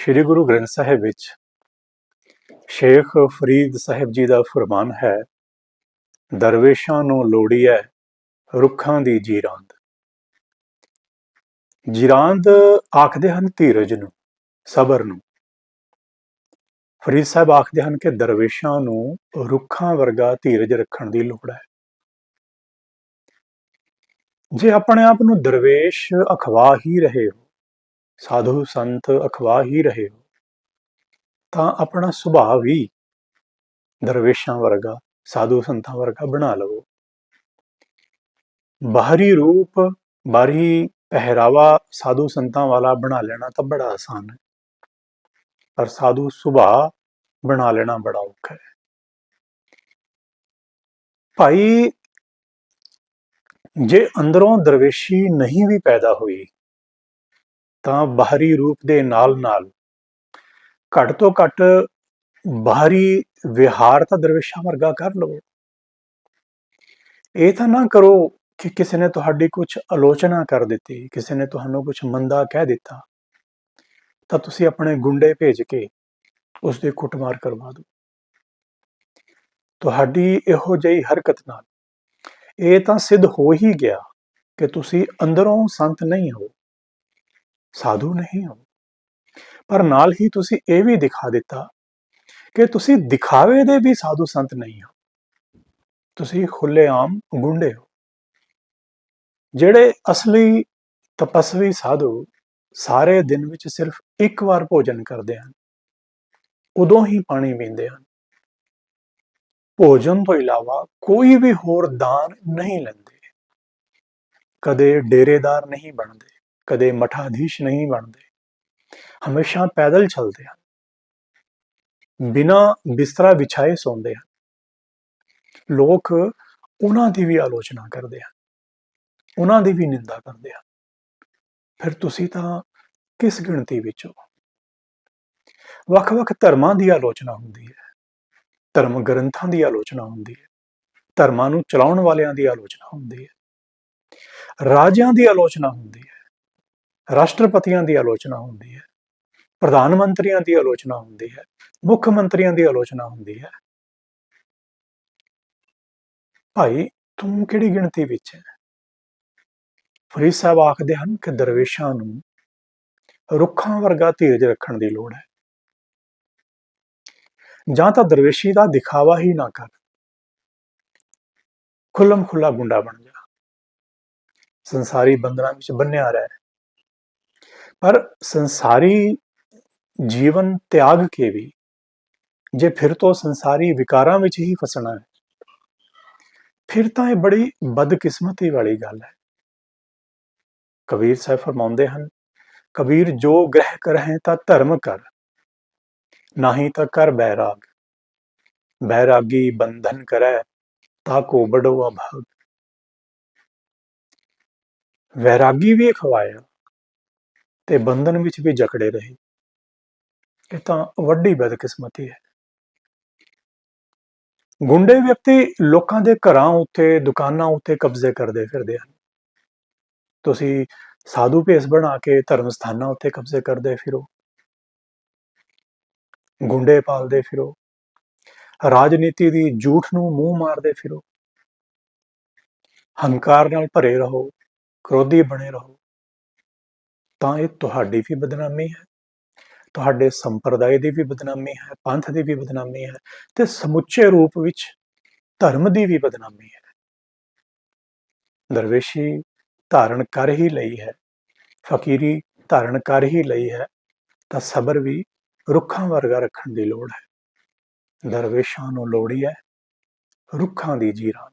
ਸ੍ਰੀ ਗੁਰੂ ਗ੍ਰੰਥ ਸਾਹਿਬ ਵਿੱਚ ਸ਼ੇਖ ਫਰੀਦ ਸਾਹਿਬ ਜੀ ਦਾ ਫਰਮਾਨ ਹੈ, ਦਰਵੇਸ਼ਾਂ ਨੂੰ ਲੋੜੀ ਹੈ ਰੁੱਖਾਂ ਦੀ ਜੀਰਾਂਦ। ਜੀਰਾਂਦ ਆਖਦੇ ਹਨ ਧੀਰਜ ਨੂੰ, ਸਬਰ ਨੂੰ। ਫਰੀਦ ਸਾਹਿਬ ਆਖਦੇ ਹਨ ਕਿ ਦਰਵੇਸ਼ਾਂ ਨੂੰ ਰੁੱਖਾਂ ਵਰਗਾ ਧੀਰਜ ਰੱਖਣ ਦੀ ਲੋੜ ਹੈ। ਜੇ ਆਪਣੇ ਆਪ ਨੂੰ ਦਰਵੇਸ਼ ਅਖਵਾ ਹੀ ਰਹੇ ਹੋ ਸਾਧੂ ਸੰਤ ਅਖਵਾ ਹੀ ਰਹੇ ਹੋ, ਤਾਂ ਆਪਣਾ ਸੁਭਾਅ ਵੀ ਦਰਵੇਸ਼ਾਂ ਵਰਗਾ, ਸਾਧੂ ਸੰਤਾਂ ਵਰਗਾ ਬਣਾ ਲਵੋ। ਬਾਹਰੀ ਰੂਪ, ਬਾਹਰੀ ਪਹਿਰਾਵਾ ਸਾਧੂ ਸੰਤਾਂ ਵਾਲਾ ਬਣਾ ਲੈਣਾ ਤਾਂ ਬੜਾ ਆਸਾਨ ਹੈ, ਪਰ ਸਾਧੂ ਸੁਭਾਅ ਬਣਾ ਲੈਣਾ ਬੜਾ ਔਖਾ ਹੈ। ਭਾਈ, ਜੇ ਅੰਦਰੋਂ ਦਰਵੇਸ਼ੀ ਨਹੀਂ ਵੀ ਪੈਦਾ ਹੋਈ ਤਾਂ ਬਾਹਰੀ ਰੂਪ ਦੇ ਨਾਲ ਨਾਲ ਘੱਟ ਤੋਂ ਘੱਟ ਬਾਹਰੀ ਵਿਹਾਰ ਤਾਂ ਦਰਵੇਸ਼ਾਂ ਵਰਗਾ ਕਰ ਲਵੋ। ਇਹ ਤਾਂ ਨਾ ਕਰੋ ਕਿ ਕਿਸੇ ਨੇ ਤੁਹਾਡੀ ਕੁਝ ਆਲੋਚਨਾ ਕਰ ਦਿੱਤੀ, ਕਿਸੇ ਨੇ ਤੁਹਾਨੂੰ ਕੁਝ ਮੰਦਾ ਕਹਿ ਦਿੱਤਾ। ਤਾਂ ਤੁਸੀਂ ਆਪਣੇ ਗੁੰਡੇ ਭੇਜ ਕੇ ਉਸ ਦੀ ਕੁੱਟਮਾਰ ਕਰਵਾ ਦਿਓ। ਤੁਹਾਡੀ ਇਹੋ ਜਿਹੀ ਹਰਕਤ ਨਾਲ ਇਹ ਤਾਂ ਸਿੱਧ ਹੋ ਹੀ ਗਿਆ ਕਿ ਤੁਸੀਂ ਅੰਦਰੋਂ ਸੰਤ ਨਹੀਂ ਹੋ। ਸਾਧੂ ਨਹੀਂ ਹੋ। ਪਰ ਨਾਲ ਹੀ ਤੁਸੀਂ ਇਹ ਵੀ ਦਿਖਾ ਦਿੱਤਾ ਕਿ ਤੁਸੀਂ ਦਿਖਾਵੇ ਦੇ ਵੀ ਸਾਧੂ ਸੰਤ ਨਹੀਂ ਹੋ। ਤੁਸੀਂ ਖੁੱਲੇਆਮ ਗੁੰਡੇ ਹੋ। ਜਿਹੜੇ ਅਸਲੀ ਤਪਸਵੀ ਸਾਧੂ ਸਾਰੇ ਦਿਨ ਵਿੱਚ ਸਿਰਫ ਇੱਕ ਵਾਰ ਭੋਜਨ ਕਰਦੇ ਹਨ, ਉਦੋਂ ਹੀ ਪਾਣੀ ਪੀਂਦੇ ਹਨ। ਭੋਜਨ ਤੋਂ ਇਲਾਵਾ ਕੋਈ ਵੀ ਹੋਰ ਦਾਨ ਨਹੀਂ ਲੈਂਦੇ। ਕਦੇ ਡੇਰੇਦਾਰ ਨਹੀਂ ਬਣਦੇ। ਕਦੇ ਮਠਾਧੀਸ਼ ਨਹੀਂ ਬਣਦੇ। ਹਮੇਸ਼ਾ ਪੈਦਲ ਚੱਲਦੇ ਹਨ। ਬਿਨਾ ਬਿਸਤਰਾ ਵਿਛਾਏ ਸੌਂਦੇ ਹਨ। ਲੋਕ ਉਹਨਾਂ ਦੀ ਵੀ ਆਲੋਚਨਾ ਕਰਦੇ ਹਨ। ਉਹਨਾਂ ਦੀ ਵੀ ਨਿੰਦਾ ਕਰਦੇ ਹਨ। ਫਿਰ ਤੁਸੀਂ ਤਾਂ ਕਿਸ ਗਿਣਤੀ ਵਿੱਚ ਹੋ? ਵੱਖ-ਵੱਖ ਧਰਮਾਂ ਦੀ ਆਲੋਚਨਾ ਹੁੰਦੀ ਹੈ। ਧਰਮ ਗ੍ਰੰਥਾਂ ਦੀ ਆਲੋਚਨਾ ਹੁੰਦੀ ਹੈ। ਧਰਮਾਂ ਨੂੰ ਚਲਾਉਣ ਵਾਲਿਆਂ ਦੀ ਆਲੋਚਨਾ ਹੁੰਦੀ ਹੈ। ਰਾਜਿਆਂ ਦੀ ਆਲੋਚਨਾ ਹੁੰਦੀ ਹੈ। ਰਾਸ਼ਟਰਪਤੀਆਂ ਦੀ ਆਲੋਚਨਾ ਹੁੰਦੀ ਹੈ, ਪ੍ਰਧਾਨ ਮੰਤਰੀਆਂ ਦੀ ਆਲੋਚਨਾ ਹੁੰਦੀ ਹੈ, ਮੁੱਖ ਮੰਤਰੀਆਂ ਦੀ ਆਲੋਚਨਾ ਹੁੰਦੀ ਹੈ। ਭਾਈ, ਤੂੰ ਕਿਹੜੀ ਗਿਣਤੀ ਵਿੱਚ ਹੈ? ਫਰੀਦ ਸਾਹਿਬ ਆਖਦੇ ਹਨ ਕਿ ਦਰਵੇਸ਼ਾਂ ਨੂੰ ਰੁੱਖਾਂ ਵਰਗਾ ਧੀਰਜ ਰੱਖਣ ਦੀ ਲੋੜ ਹੈ। ਜਾਂ ਤਾਂ ਦਰਵੇਸ਼ੀ ਦਾ ਦਿਖਾਵਾ ਹੀ ਨਾ ਕਰ। ਖੁੱਲਮ ਖੁੱਲਾ ਗੁੰਡਾ ਬਣ ਜਾ। ਸੰਸਾਰੀ ਬੰਧਨਾਂ ਵਿੱਚ ਬੰਨਿਆ ਰਹਿ। ਪਰ ਸੰਸਾਰੀ ਜੀਵਨ ਤਿਆਗ ਕੇ ਵੀ ਜੇ ਫਿਰ ਤੋਂ ਸੰਸਾਰੀ ਵਿਕਾਰਾਂ ਵਿੱਚ ਹੀ ਫਸਣਾ ਹੈ, ਫਿਰ ਤਾਂ ਇਹ ਬੜੀ ਬਦਕਿਸਮਤੀ ਵਾਲੀ ਗੱਲ ਹੈ। ਕਬੀਰ ਸਾਹਿਬ ਫਰਮਾਉਂਦੇ ਹਨ, ਕਬੀਰ ਜੋ ਗ੍ਰਹਿ ਕਰਹਿ ਤਾਂ ਧਰਮ ਕਰ, ਨਹੀਂ ਤਾਂ ਕਰ ਬੈਰਾਗ। ਬੈਰਾਗੀ ਬੰਧਨ ਕਰੈ ਤਾ ਕੋ ਬੜੋ ਅਭਾਗ। ਵੈਰਾਗੀ ਵੀ ਖਵਾਇਆ ਤੇ ਬੰਧਨ ਵਿੱਚ ਵੀ ਜਕੜੇ ਰਹੇ। ਇਹ ਤਾਂ ਵੱਡੀ ਬਦਕਿਸਮਤੀ ਹੈ। ਗੁੰਡੇ ਵਿਅਕਤੀ ਲੋਕਾਂ ਦੇ ਘਰਾਂ ਉੱਤੇ, ਦੁਕਾਨਾਂ ਉੱਤੇ ਕਬਜ਼ੇ ਕਰਦੇ ਫਿਰਦੇ ਹਨ। ਤੁਸੀਂ ਸਾਧੂ ਭੇਸ ਬਣਾ ਕੇ ਧਰਮ ਸਥਾਨਾਂ ਉੱਤੇ ਕਬਜ਼ੇ ਕਰਦੇ ਫਿਰੋ। ਗੁੰਡੇ ਪਾਲਦੇ ਫਿਰੋ। ਰਾਜਨੀਤੀ ਦੀ ਝੂਠ ਨੂੰ ਮੂੰਹ ਮਾਰਦੇ ਫਿਰੋ। ਹੰਕਾਰ ਨਾਲ ਭਰੇ ਰਹੋ। ਕ੍ਰੋਧੀ ਬਣੇ ਰਹੋ। ਤਾਂ ਇਹ ਤੁਹਾਡੀ ਵੀ ਬਦਨਾਮੀ ਹੈ। ਤੁਹਾਡੇ ਸੰਪਰਦਾਇ ਦੀ ਵੀ ਬਦਨਾਮੀ ਹੈ, ਪੰਥ ਦੀ ਵੀ ਬਦਨਾਮੀ ਹੈ ਤੇ ਸਮੁੱਚੇ ਰੂਪ ਵਿੱਚ ਧਰਮ ਦੀ ਵੀ ਬਦਨਾਮੀ ਹੈ। ਦਰਵੇਸ਼ੀ ਧਾਰਨ ਕਰ ਹੀ ਲਈ ਹੈ, ਫਕੀਰੀ ਧਾਰਨ ਕਰ ਹੀ ਲਈ ਹੈ, ਤਾਂ ਸਬਰ ਵੀ ਰੁੱਖਾਂ ਵਰਗਾ ਰੱਖਣ ਦੀ ਲੋੜ ਹੈ। ਦਰਵੇਸ਼ਾਂ ਨੂੰ ਲੋੜੀ ਹੈ ਰੁੱਖਾਂ ਦੀ ਜੀਰਾਂ